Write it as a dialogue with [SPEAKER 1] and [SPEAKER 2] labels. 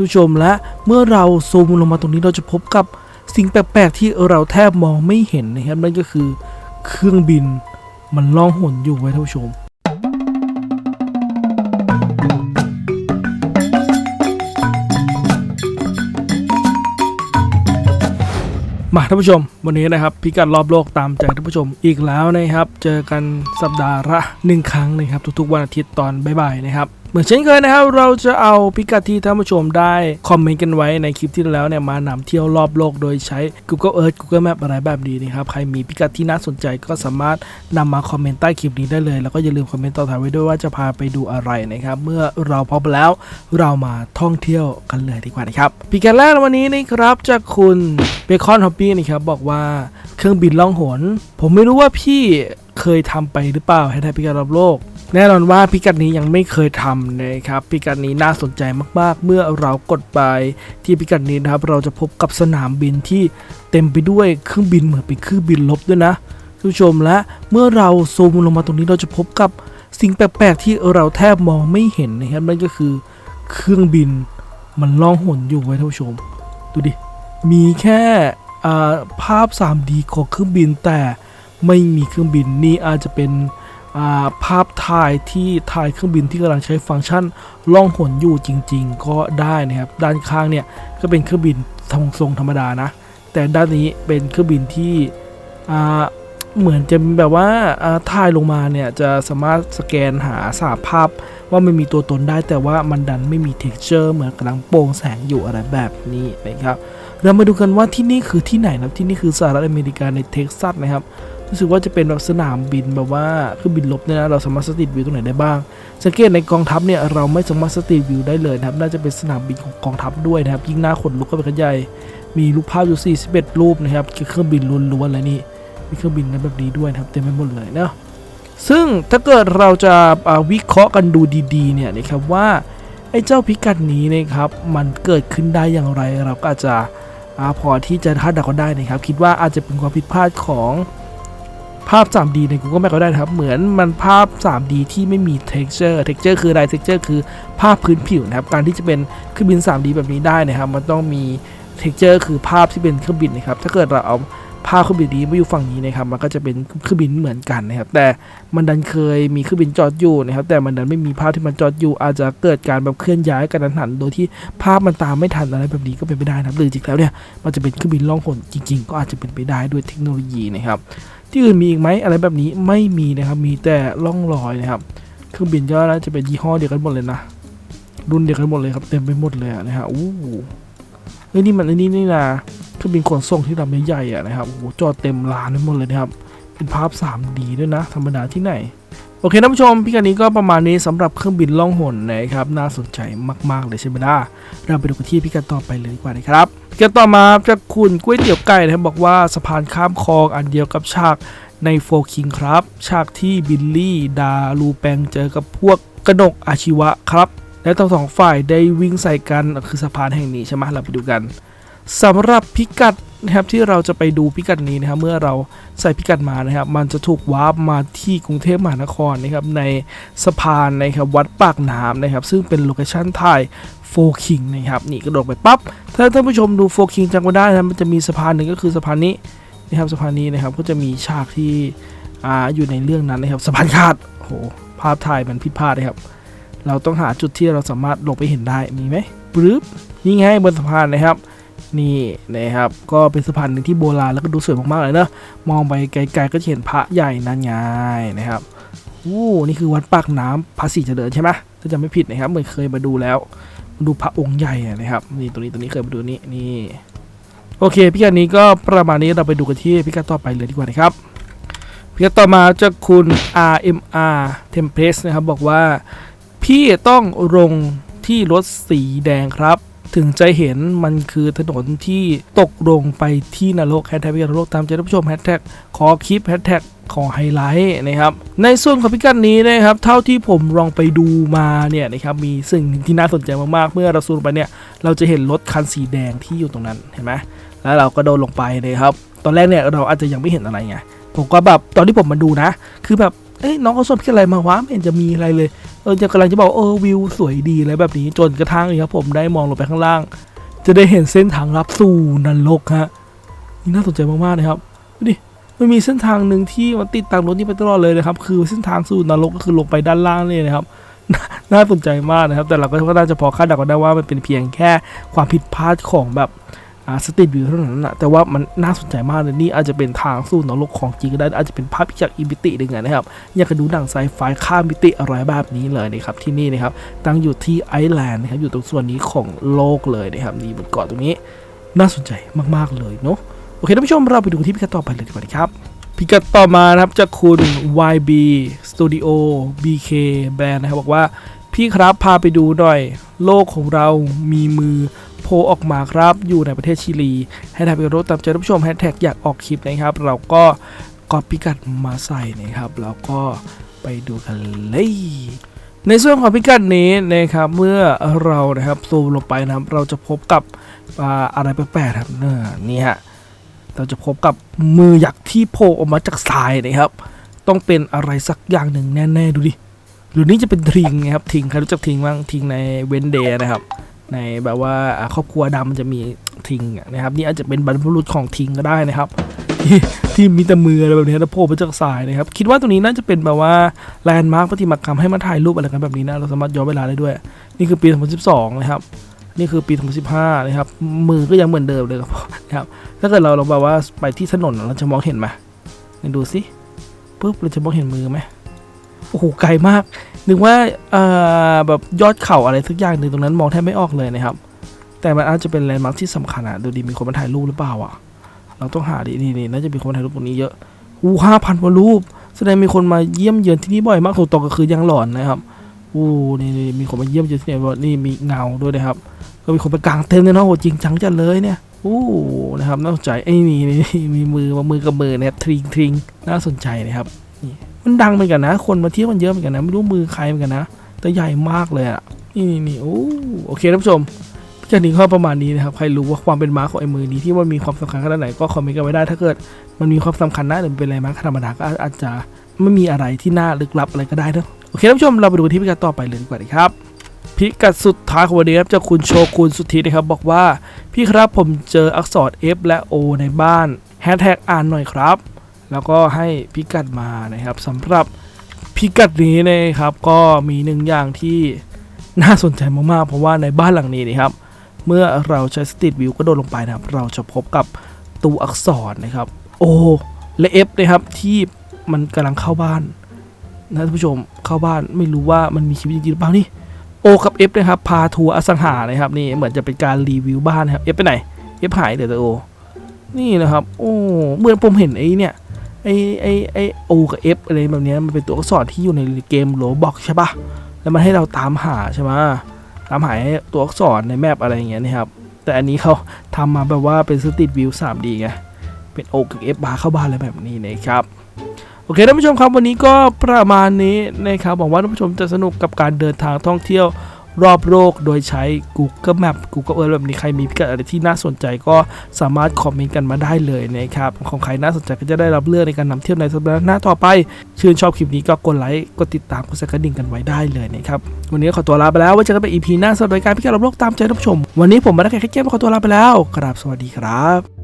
[SPEAKER 1] ท่านผู้ชมและเมื่อเราซูมลงมาตรงนี้เราจะพบกับสิ่งแปลกๆที่เราแทบมองไม่เห็นนะครับนั่นก็คือเครื่องบินมันล่องหนอยู่ไว้ท่านผู้ชมมาท่านผู้ชม วันนี้นะครับพิกัดรอบโลกตามใจท่านผู้ชมอีกแล้วนะครับ เจอกันสัปดาห์ละหนึ่งครั้งนะครับ ทุกๆวันอาทิตย์ตอนบ่ายๆนะครับ เหมือนเช่นเคยนะครับ เราจะเอาพิกัดที่ท่านผู้ชมได้คอมเมนต์กันไว้ในคลิปที่แล้วเนี่ยมานำเที่ยวรอบโลกโดยใช้ Google Earth Google Map อะไรแบบนี้นะครับ ใครมีพิกัดที่น่าสนใจก็สามารถนำมาคอมเมนต์ใต้คลิปนี้ได้เลย แล้วก็อย่าลืมคอมเมนต์ต่อท้ายไว้ด้วยว่าจะพาไปดูอะไรนะครับ เมื่อเราพร้อมแล้วเรามาท่องเที่ยวกันเลยดีกว่านะครับพิกัดแรกวันนี้นะครับจากคุณเบคอนฮอปปี้นะครับบอกว่าเครื่องบินล่องหน ผมไม่รู้ว่าพี่ เคยทำไปหรือเปล่าให้ได้พิกัดรอบโลก แน่นอนว่าพิกัดนี้ยังไม่เคยทำนะครับพิกัดนี้น่าสนใจมาก ๆ เมื่อเรากดไปที่พิกัดนี้นะครับเราจะพบกับสนามบินที่เต็มไปด้วยเครื่องบินเหมือนเป็นเครื่องบินลบด้วยนะท่านผู้ชมและเมื่อเราซูมลงมาตรงนี้เราจะพบกับสิ่งแปลกๆที่เราแทบมองไม่เห็นนะครับนั่นก็คือเครื่องบินมันล่องหนอยู่ไว้ท่านผู้ชม ดูดิ มีแค่ภาพ 3D ของเครื่องบินแต่ ไม่มีเครื่องบินนี่อาจจะเป็นาภาพถ่ายที่ถ่ายเครื่องบินที่กำลังใช้ฟังก์ชันล่องหนอยู่จริง ๆ ก็ได้นะครับ ด้านข้างเนี่ยก็เป็นเครื่องบินทรงทรงธรรมดานะ แต่ด้านนี้เป็นเครื่องบินที่เหมือนจะแบบว่าาถ่ายลงมาเนี่ยจะสามารถสแกนหาสาภาพว่ามันมีตัวตนได้แต่ว่ามันดันไม่มี texture เหมือนกำลังโปร่งแสงอยู่อะไรแบบนี้นะครับ เรามาดูกันว่าที่นี่คือที่ไหนนะที่นี่คือสหรัฐอเมริกาในเท็กซัสนะครับ รู้สึกว่าจะเป็นแบบสนามบินแบบว่าเครื่องบินลบเนี่ยนะเราสามารถสตรีทวิวตรงไหนได้บ้าง สังเกตในกองทัพเนี่ยเราไม่สามารถสตรีทวิวได้เลยนะครับ น่าจะเป็นสนามบินของกองทัพด้วยนะครับ ยิ่งหน้าขนลุกก็เป็นกันใหญ่มีรูปภาพอยู่ 41 รูปนะครับเครื่องบินล้วนๆเลยนี่มีเครื่องบินกันแบบนี้ด้วยนะครับเต็มไปหมดเลยเนาะซึ่งถ้าเกิดเราจะาวิเคราะห์กันดูดีๆเนี่ยนะครับว่าไอ้เจ้าพิกัดนี้นะครับ มันเกิดขึ้นได้อย่างไรเราก็อาจจะอพอที่จะคาดเดากันได้นะครับ คิดว่าอาจจะเป็นความผิดพลาดของ ภาพ 3D ใน Google Map ก็ได้นะครับ เหมือนมันภาพ 3D ที่ไม่มี texture texture คืออะไร texture คือภาพพื้นผิวนะครับ การที่จะเป็นเครื่องบิน 3D แบบนี้ได้นะครับ มันต้องมี texture คือภาพที่เป็นเครื่องบินนะครับ ถ้าเกิดเราเอา ภาพเครื่องบินนี้มาอยู่ฝั่งนี้นะครับ มันก็จะเป็นเครื่องบินเหมือนกันนะครับ แต่มันดันเคยมีเครื่องบินจอดอยู่นะครับ แต่มันดันไม่มีภาพที่มันจอดอยู่ อาจจะเกิดการแบบเคลื่อนย้ายกันหัน โดยที่ภาพมันตามไม่ทันอะไรแบบนี้ก็เป็นไปได้นะครับหรือจริงแล้วเนี่ยมันจะเป็นเครื่องบินล่องหนจริง ๆ ก็อาจจะเป็นไปได้ด้วยเทคโนโลยีนะครับ ที่อื่นมีอีกไหมอะไรแบบนี้ไม่มีนะครับ มีแต่ล่องลอยนะครับ เครื่องบินก็น่าจะเป็นยี่ห้อเดียวกันหมดเลยนะ รุ่นเดียวกันหมดเลยครับ เต็มไปหมดเลยอะนะฮะอู้ เฮ้ยนี่มันไอ้นี่นี่นะเครื่องบินขนส่งที่ลำใหญ่ๆอะนะครับโอ้โหจอดเต็มลานไปหมดเลยนะครับเป็นภาพ 3D ด้วยนะ ธรรมดาที่ไหนโอเคท่านผู้ชมพี่กันนี้ก็ประมาณนี้สำหรับเครื่องบินล่องหนนะครับน่าสนใจมาก ๆ เลยใช่ไหมล่ะเราไปดูกันที่พิกัดต่อไปเลยดีกว่านะครับพิกัดต่อมาจากคุณก๋วยเตี๋ยวไก่นะครับบอกว่าสะพานข้ามคลองอันเดียวกับฉากในโฟคิงครับ ฉากที่บิลลี่ ดาลูแปงเจอกับพวกกระหนกอาชีวะครับ และทั้งสองฝ่ายได้วิ่งใส่กันคือสะพานแห่งนี้ใช่ไหมเราไปดูกันสำหรับพิกัดนะครับที่เราจะไปดูพิกัดนี้นะครับเมื่อเราใส่พิกัดมานะครับ มันจะถูกวาร์ปมาที่กรุงเทพมหานครนะครับในสะพานนะครับวัดปากน้ำนะครับ ซึ่งเป็นโลเคชั่นถ่ายโฟคิงนะครับนี่กระโดดไปปั๊บถ้าท่านผู้ชมดูโฟคิงจำกันได้นะมันจะมีสะพานหนึ่งก็คือสะพานนี้นะครับสะพานนี้นะครับก็จะมีฉากที่อ่าอยู่ในเรื่องนั้นนะครับสะพานขาดโอ้โหภาพถ่ายมันผิดพลาดนะครับ เราต้องหาจุดที่เราสามารถลงไปเห็นได้มีไหมปึ๊บนี่ไงบนสะพานนะครับ นี่นะครับก็เป็นสะพานหนึ่งที่โบราณแล้วก็ดูสวยมากๆเลยเนอะมองไปไกลๆก็จะเห็นพระใหญ่นั่นไงนะครับอู้นี่คือวัดปากน้ำพระศรีเจริญใช่ไหมถ้าจำไม่ผิดนะครับเหมือนเคยมาดูแล้วมาดูพระองค์ใหญ่นะครับนี่ตัวนี้ตัวนี้เคยมาดูนี่นี่โอเคพิกัดนี้ก็ประมาณนี้เราไปดูกันที่พิกัดต่อไปเลยดีกว่านะครับพิกัดต่อมาจากคุณ RMR Templates นะครับบอกว่า พี่ต้องลงที่รถสีแดงครับ ถึงจะเห็นมันคือถนนที่ตกลงไปที่นรกแฮชแท็กพิกัดนรกตามใจท่านผู้ชมแฮชแท็กขอคลิปแฮชแท็กขอไฮไลท์นะครับ ในส่วนของพิกัดนี้นะครับ เท่าที่ผมลองไปดูมาเนี่ยนะครับ มีสิ่งหนึ่งที่น่าสนใจมากๆ เมื่อเราซูมไปเนี่ย เราจะเห็นรถคันสีแดงที่อยู่ตรงนั้นเห็นไหมแล้วเราก็โดนลงไปนะครับ ตอนแรกเนี่ยเราอาจจะยังไม่เห็นอะไรไง ผมก็แบบตอนที่ผมมาดูนะ คือแบบ เอ้ยน้องเขาส่งพิกัดอะไรมาวะไม่เห็นจะมีอะไรเลยเออจะกำลังจะบอกเออวิวสวยดีอะไรแบบนี้จนกระทั่งนี่ครับผมได้มองลงไปข้างล่าง จะได้เห็นเส้นทางลับสู่นรกฮะนี่น่าสนใจมากๆนะครับดูดิมันมีเส้นทางหนึ่งที่มันติดตามรถนี่ไปตลอดเลยนะครับ คือเส้นทางสู่นรกก็คือลงไปด้านล่างนี่นะครับน่าสนใจมากนะครับ แต่เราก็น่าจะพอคาดเดากันได้ว่ามันเป็นเพียงแค่ความผิดพลาดของแบบ สตรีทวิวเท่านั้นนะแต่ว่ามันน่าสนใจมากเลยนี่อาจจะเป็นทางสู่นรกของจริงก็ได้ อาจจะเป็นภาพจากอีมิติหนึ่งนะครับ อยากจะดูหนังไซไฟข้ามมิติอะไรแบบนี้เลยนะครับที่นี่นะครับ ตั้งอยู่ที่ไอแลนด์นะครับ อยู่ตรงส่วนนี้ของโลกเลยนะครับนี่บนเกาะตรงนี้ น่าสนใจมากๆเลยเนาะ โอเคท่านผู้ชมเราไปดูที่พิกัดต่อไปเลยดีกว่าครับพิกัดต่อมานะครับจากคุณ YB Studio BK Band นะครับบอกว่าพี่ครับพาไปดูหน่อย โลกของเรามีมือ ลออกมาครับอยู่ในประเทศชิลีให้ทายไปรตามใจท่านผู้ชมแฮชแท็กอยากออกคลิปนะครับ เราก็กอปพิกัดมาใส่นะครับแล้วก็ไปดูกันเลยในส่วนของพิกัดนี้นะครับเมื่อเรานะครับซูมลงไปนะครับ เราจะพบกับอ่าอะไรแปลกๆครับเนี่ยฮะเราจะพบกับมือหยักที่โผล่ออกมาจากทรายนะครับ ต้องเป็นอะไรสักอย่างหนึ่งแน่ๆดูดิหรือนี่จะเป็นทิงนะครับทิงใครรู้จักทิงบ้างทิงในเวนเดย์นะครับ ในแบบว่าครอบครัวดำมันจะมีทิงนะครับ นี่อาจจะเป็นบรรพบุรุษของทิงก็ได้นะครับที่ที่มีแต่มืออะไรแบบนี้แล้วโผล่มาจากสายนะครับ คิดว่าตรงนี้น่าจะเป็นแบบว่าแลนด์มาร์คปฏิมากรรมให้มาถ่ายรูปอะไรกันแบบนี้นะ เราสามารถย้อนเวลาได้ด้วย นี่คือปี 2012 นะครับ นี่คือปี 2015 นะครับ มือก็ยังเหมือนเดิมเลยครับนะครับ ถ้าเกิดเราลองแบบว่าไปที่ถนนเราจะมองเห็นไหมดูสิปุ๊บเราจะมองเห็นมือไหม โอ้โหไกลมากนึกว่าแบบยอดเขาอะไรสักอย่างหนึ่งตรงนั้นมองแทบไม่ออกเลยนะครับ แต่มันอาจจะเป็นแลนด์มาร์คที่สำคัญอะดูดีมีคนมาถ่ายรูปหรือเปล่าอะเราต้องหาดินี่นี่น่าจะมีคนถ่ายรูปตรงนี้เยอะอู้ห้าพันกว่ารูป แสดงมีคนมาเยี่ยมเยือนที่นี่บ่อยมากถูกตกก็คือยังหลอนนะครับอู้นี่นี่มีคนมาเยี่ยมเยือนที่นี่บ่อยนี่มีเงาด้วยนะครับ ก็มีคนไปกางเต็นท์เลยเนาะโหจริงจังจัดเลยเนี่ยอู้นะครับน่าสนใจไอ้นี่นี่มีมือมามือกับมือนะครับทริงทริงน่าสนใจนะครับ มันดังเหมือนกันนะ คนมาเที่ยวมันเยอะเหมือนกันนะไม่รู้มือใครเหมือนกันนะแต่ใหญ่มากเลยอะนี่นี่นี่โอ้โอเคท่านผู้ชมแค่นี้ก็ประมาณนี้นะครับ ใครรู้ว่าความเป็นม้าของไอ้มือนี้ที่มันมีความสำคัญขนาดไหนก็คอมเมนต์กันไว้ได้ ถ้าเกิดมันมีความสำคัญนะหรือเป็นอะไรม้าธรรมดาก็อาจจะไม่มีอะไรที่น่าลึกลับอะไรก็ได้นะโอเคท่านผู้ชมเราไปดูที่พิกัดต่อไปเลยดีกว่าครับพิกัดสุดท้ายของวันนี้ครับจากคุณโชกุนสุธินะครับบอกว่าพี่ครับผมเจออักษร F และ O ในบ้านแฮชแท็กอ่านหน่อยครับ แล้วก็ให้พิกัดมานะครับสำหรับพิกัดนี้นะครับก็มีหนึ่งอย่างที่น่าสนใจมากๆ เพราะว่าในบ้านหลังนี้นะครับ เมื่อเราใช้สตรีทวิวก็โดดลงไปนะครับ เราจะพบกับตัวอักษรนะครับ O และ F นะครับที่มันกำลังเข้าบ้านนะท่านผู้ชมเข้าบ้านไม่รู้ว่ามันมีชีวิตจริงหรือเปล่านี่ O กับ F นะครับ พาทัวร์อสังหานะครับนี่เหมือนจะเป็นการรีวิวบ้านนะครับ F ไปไหน F หายเดี๋ยวแต่ O นี่นะครับ โอ้เหมือนผมเห็นไอ้เนี่ย ไอไอไอโอกับ F อฟอะไรแบบเนี้ยมันเป็นตัวอักษรที่อยู่ในเกมโรบอกใช่ปะแล้วมันให้เราตามหาใช่ไหมตามหาตัวอักษรในแมปอะไรอย่างเงี้ยนะครับ แต่อันนี้เขาทำมาแบบว่าเป็นสตรีทวิว 3D ไง เป็น O กับ F บาร์เข้าบ้านอะไรแบบนี้นะครับโอเคท่านผู้ชมครับวันนี้ก็ประมาณนี้นะครับหวังว่าท่านผู้ชมจะสนุกกับการเดินทางท่องเที่ยว รอบโลกโดยใช้ Google Map Google Earth แบบนี้ใครมีพิกัดอะไรที่น่าสนใจก็สามารถคอมเมนต์กันมาได้เลยนะครับของใครน่าสนใจก็จะได้รับเลือกในการนำเที่ยวในสัปดาห์หน้าต่อไป ชื่นชอบคลิปนี้ก็กดไลค์กดติดตามกดสั่นกระดิ่งกันไว้ได้เลยนะครับวันนี้ขอตัวลาไปแล้วไว้เจอกันใน EP หน้าสำหรับการพิกัดรอบโลกตามใจท่านผู้ชม วันนี้ผมมาได้แค่แค่เกมขอตัวลาไปแล้วกราบสวัสดีครับ